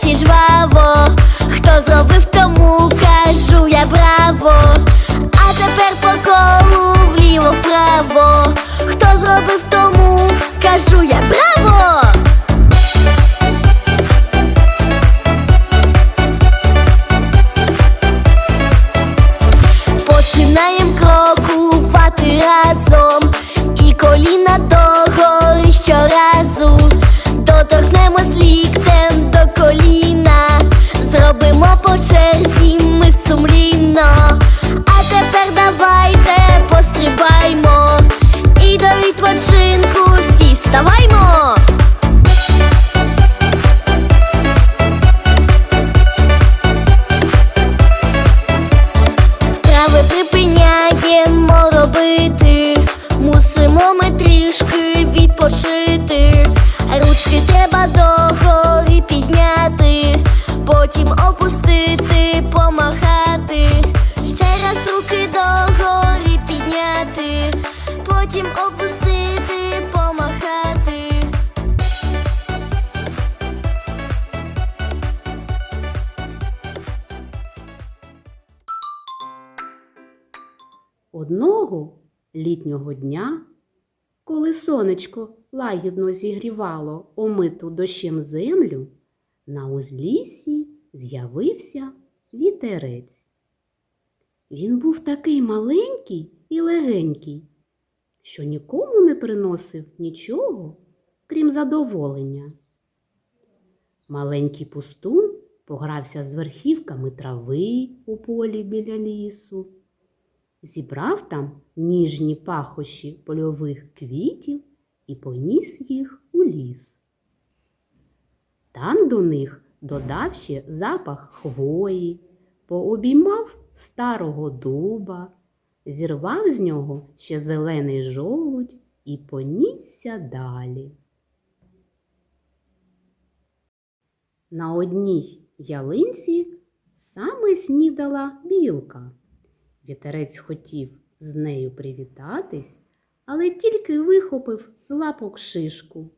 起是吧 по черзі ми сумлінно. А тепер давайте пострибаймо, і до відпочинку всі вставаймо. Вправи припиняємо робити, мусимо ми трішки відпочити. Ручки треба догори підняти, потім опустити, Одного літнього дня, коли сонечко лагідно зігрівало омиту дощем землю, на узліссі з'явився вітерець. Він був такий маленький і легенький, що нікому не приносив нічого, крім задоволення. Маленький пустун погрався з верхівками трави у полі біля лісу зібрав там ніжні пахощі польових квітів і поніс їх у ліс. Там до них додав ще запах хвої, пообіймав старого дуба, зірвав з нього ще зелений жолудь і понісся далі. На одній ялинці саме снідала білка. Вітерець хотів з нею привітатись, але тільки вихопив з лапок шишку.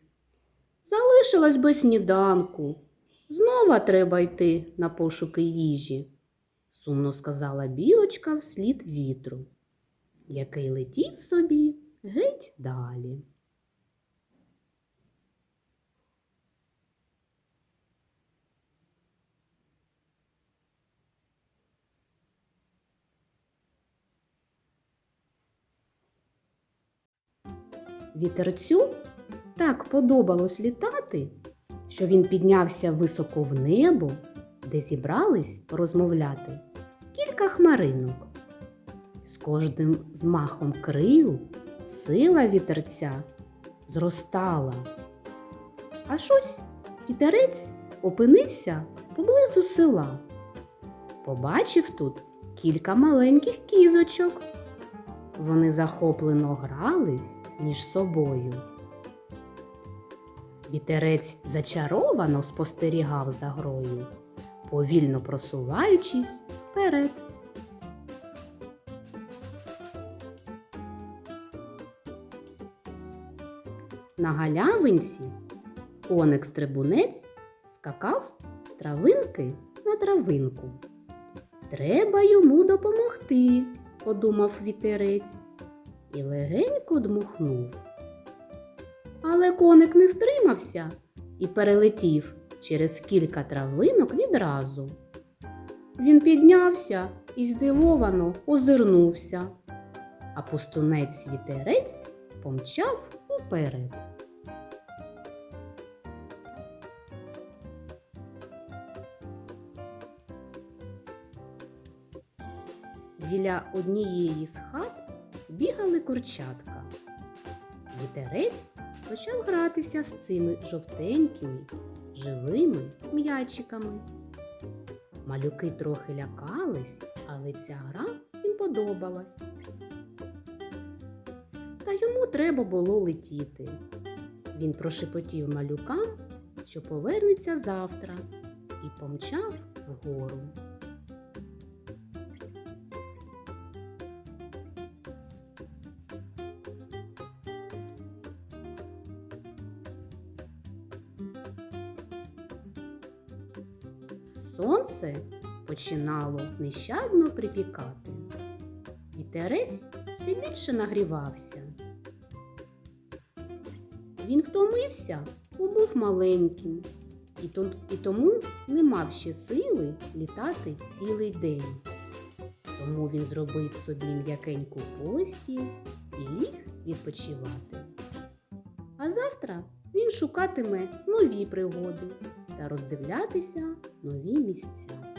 Залишилось без сніданку. Знова треба йти на пошуки їжі, сумно сказала білочка вслід вітру, який летів собі геть далі. Вітерцю так подобалось літати, що він піднявся високо в небо, де зібрались розмовляти кілька хмаринок. З кожним змахом крил сила вітерця зростала. А щось вітерець опинився поблизу села. Побачив тут кілька маленьких кізочок. Вони захоплено грались між собою. Вітерець зачаровано спостерігав за грою, повільно просуваючись вперед. На галявинці коник-стрибунець скакав з травинки на травинку. Треба йому допомогти, подумав вітерець і легенько дмухнув. Але коник не втримався і перелетів через кілька травинок відразу. Він піднявся і здивовано озирнувся, а пустунець вітерець помчав уперед. Біля однієї з хат бігали курчатка. Вітерець почав гратися з цими жовтенькими, живими м'ячиками. Малюки трохи лякались, але ця гра їм подобалась. Та йому треба було летіти. Він прошепотів малюкам, що повернеться завтра, і помчав вгору. Сонце починало нещадно припікати. Вітерець все більше нагрівався. Він втомився, бо був маленьким, і, то- і тому не мав ще сили літати цілий день. Тому він зробив собі м'якеньку постіль і ліг відпочивати. А завтра він шукатиме нові пригоди та роздивлятися нові місця.